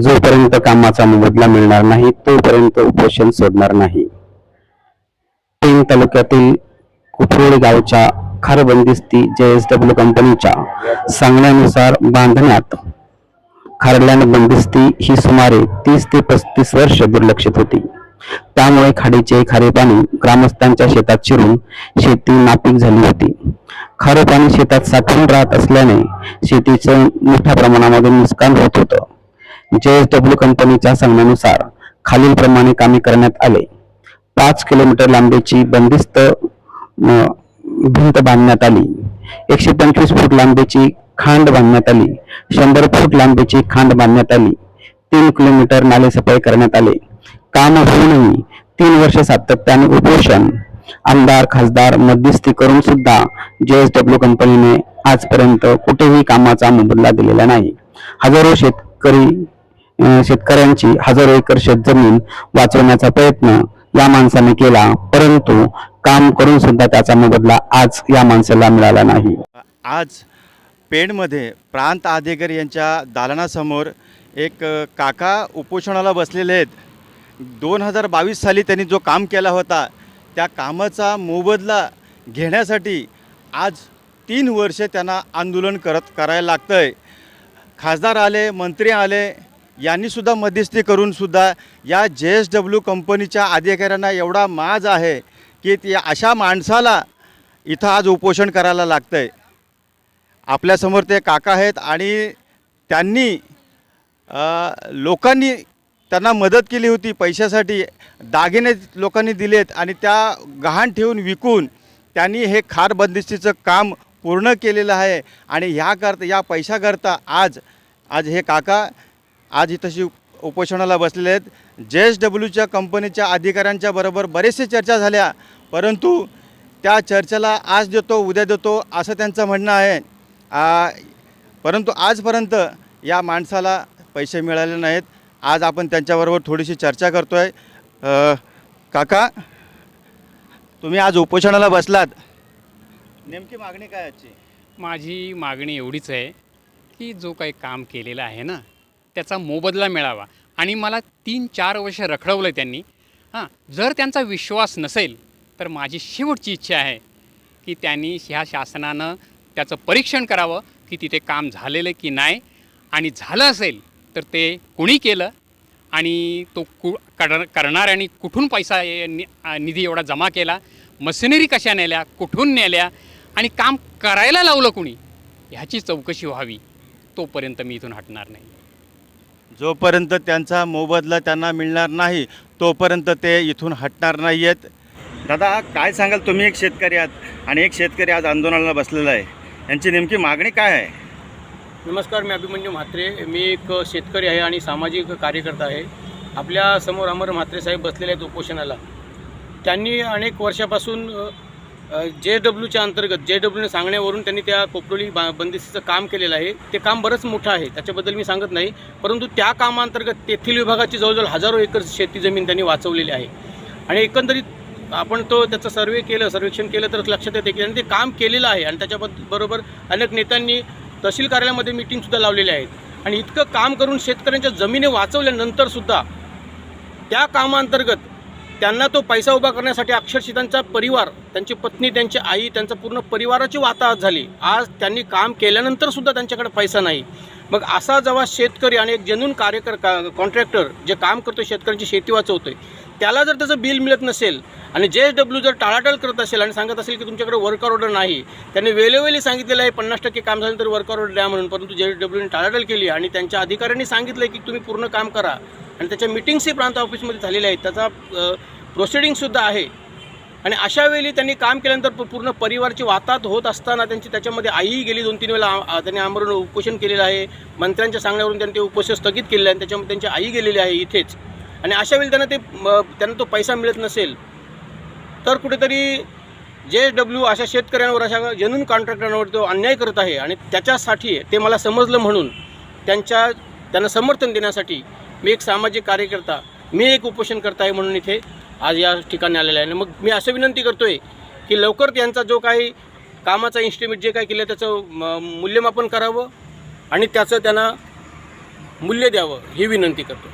जोपर्यंत कामाचा मोबदला मिळणार नाही तोपर्यंत उपोषण सोडणार नाही. पेन तालुक्यातील कुपरोळी गावच्या खारबंदिस्ती जे एस डब्ल्यू कंपनीच्या सांगण्यानुसार बांधण्यात खारल्यान बंदिस्ती ही सुमारे तीस ते पस्तीस वर्ष दुर्लक्षित होती. त्यामुळे खाडीचे खारे पाणी ग्रामस्थांच्या शेतात शिरून शेती नापीक झाली होती. खारे पाणी शेतात साठवून राहत असल्याने शेतीचं मोठ्या प्रमाणामध्ये नुकसान होत होतं. जेएसडब्ल्यू कंपनीच्या सांगण्यानुसार खालीलप्रमाणे कामे करण्यात आले. पाच किलोमीटर लांबीची बंदिस्त भिंत बांधण्यात आली. एकशे पंचवीस फूट लांबीची खांड बांधण्यात आली. शंभर फूट लांबीची खांड बांधण्यात आली. तीन किलोमीटर नाले सफाई करण्यात आले. काम होऊनही तीन वर्ष सातत्याने उपोषण. आमदार खासदार मध्यस्थी करून सुद्धा जेएसडब्ल्यू कंपनीने आजपर्यंत कुठेही कामाचा मोबदला दिलेला नाही. हजारो शेतकरी शेतकऱ्यांची हजारो एकर शेतजमीन वाचवण्याचा प्रयत्न या माणसाने केला परंतु काम करून सुद्धा त्याचा मोबदला आज या माणसाला मिळाला नाही. आज पेणमध्ये प्रांत आदेकर यांच्या दालनासमोर एक काका उपोषणाला बसलेले आहेत. दोन हजार बावीस साली त्यांनी जो काम केला होता त्या कामाचा मोबदला घेण्यासाठी आज तीन वर्षे त्यांना आंदोलन करत करायला लागतं आहे खासदार आले मंत्री आले यांनीसुद्धा मध्यस्थी करूनसुद्धा या जे एस डब्ल्यू कंपनीच्या अधिकाऱ्यांना एवढा माज आहे की ती अशा माणसाला इथं आज उपोषण करायला लागतं आहे आपल्यासमोर ते काका आहेत आणि त्यांनी लोकांनी त्यांना मदत केली होती पैशासाठी दागिने लोकांनी दिलेत आणि त्या गहाण ठेवून विकून त्यांनी हे खार बंदिस्तीचं काम पूर्ण केलेलं आहे आणि ह्याकरता या पैशाकरता आज आज हे काका आज इथंशी उपोषणाला बसलेले आहेत. जे एस डब्ल्यूच्या कंपनीच्या अधिकाऱ्यांच्या बरोबर बरेचसे चर्चा झाल्या. परंतु त्या चर्चेला आज देतो उद्या देतो असं त्यांचं म्हणणं आहे. परंतु आजपर्यंत या माणसाला पैसे मिळाले नाहीत. आज आपण त्यांच्याबरोबर थोडीशी चर्चा करतो आहे काका तुम्ही आज उपोषणाला बसलात. नेमकी मागणी काय आजची? माझी मागणी एवढीच आहे की जो काही काम केलेलं आहे ना त्याचा मोबदला मिळावा. आणि मला तीन चार वर्ष रखडवलं त्यांनी. हां जर त्यांचा विश्वास नसेल तर माझी शेवटची इच्छा आहे की त्यांनी ह्या शासनानं त्याचं परीक्षण करावं की तिथे काम झालेलं की नाही. आणि झालं असेल तर ते कुणी केलं? आणि तो कु कर करणाऱ्यांनी कुठून पैसा नि- निधी एवढा जमा केला? मशिनरी कशा नेल्या? कुठून नेल्या? आणि काम करायला लावलं कुणी? ह्याची चौकशी व्हावी तोपर्यंत मी इथून हटणार नाही. जोपर्यंत त्यांचा मोबदला त्यांना मिळणार नाही तोपर्यंत ते इथून हटणार नाही आहेत दादा काय सांगाल तुम्ही एक शेतकरी आहात आणि एक शेतकरी आज आंदोलनाला बसलेला आहे. यांची नेमकी मागणी काय आहे? नमस्कार मी अभिमन्यू म्हात्रे. मी एक शेतकरी आहे आणि सामाजिक कार्यकर्ता आहे. आपल्यासमोर अमर म्हात्रे साहेब बसलेले आहेत उपोषणाला. त्यांनी अनेक वर्षापासून जे डब्ल्यूच्या अंतर्गत जे डब्ल्यूने सांगण्यावरून त्यांनी त्या कोपरोली बा बंदिस्तीचं काम केलेलं आहे. ते काम बरंच मोठं आहे त्याच्याबद्दल मी सांगत नाही. परंतु त्या कामांतर्गत तेथील विभागाची जवळजवळ हजारो एकर शेती जमीन त्यांनी वाचवलेली आहे. आणि एकंदरीत आपण तो त्याचं सर्वे केलं सर्वेक्षण केलं तर लक्षात येते की त्यांनी ते काम केलेलं आहे. आणि त्याच्याबरोबर बरोबर अनेक नेत्यांनी तहसील कार्यालयामध्ये मिटिंगसुद्धा लावलेली आहेत. आणि इतकं काम करून शेतकऱ्यांच्या जमिनी वाचवल्यानंतरसुद्धा त्या कामांतर्गत त्यांना तो पैसा उभा करण्यासाठी अक्षरशः त्यांचा परिवार त्यांची पत्नी त्यांची आई त्यांचा पूर्ण परिवाराची वाताहत झाली. आज त्यांनी काम केल्यानंतर सुद्धा त्यांच्याकडे पैसा नाही. मग असा जेव्हा शेतकरी आणि एक जेन्युन कार्यकर का कॉन्ट्रॅक्टर जे काम करतो शेतकऱ्यांची शेती वाचवतोय त्याला जर त्याचं बिल मिळत नसेल आणि जे एस डब्ल्यू जर टाळाटाळ करत असेल आणि सांगत असेल की तुमच्याकडे वर्क ऑर्डर नाही त्यांनी वेळोवेळी सांगितलेलं आहे पन्नास टक्के काम झालं तर वर्क ऑर्डर द्या म्हणून परंतु जे एस डब्ल्यूने टाळाटाळ केली आणि त्यांच्या अधिकाऱ्यांनी सांगितलं की तुम्ही पूर्ण काम करा आणि त्याच्या मिटिंग्सही प्रांत ऑफिसमध्ये झालेल्या आहेत. त्याचा प्रोसिडिंगसुद्धा आहे. आणि अशा वेळी त्यांनी काम केल्यानंतर पूर्ण परिवारची वातात होत असताना त्यांची त्याच्यामध्ये आईही गेली दोन तीन वेळा त्यांनी आमरण उपोषण केलेलं आहे. मंत्र्यांच्या सांगण्यावरून त्यांनी ते उपोषण स्थगित केलेलं आहे आणि त्याच्यामध्ये त्यांची आई गेलेली आहे इथेच. आणि अशा वेळी त्यांना ते त्यांना तो पैसा मिळत नसेल तर कुठेतरी जे डब्ल्यू अशा शेतकऱ्यांवर अशा जनून कॉन्ट्रॅक्टरांवर तो अन्याय करत आहे. आणि त्याच्यासाठी ते मला समजलं म्हणून त्यांच्या त्यांना समर्थन देण्यासाठी मी एक सामाजिक कार्यकर्ता मी एक उपोषण करता आहे म्हणून इथे आज या ठिकाणी आलेला आहे. आणि मग मी असं विनंती करतो आहे की लवकर त्यांचा जो काही कामाचा इन्स्टिमेट जे काही केलं त्याचं म- मूल्यमापन करावं आणि त्याचं त्यांना मूल्य द्यावं ही विनंती करतो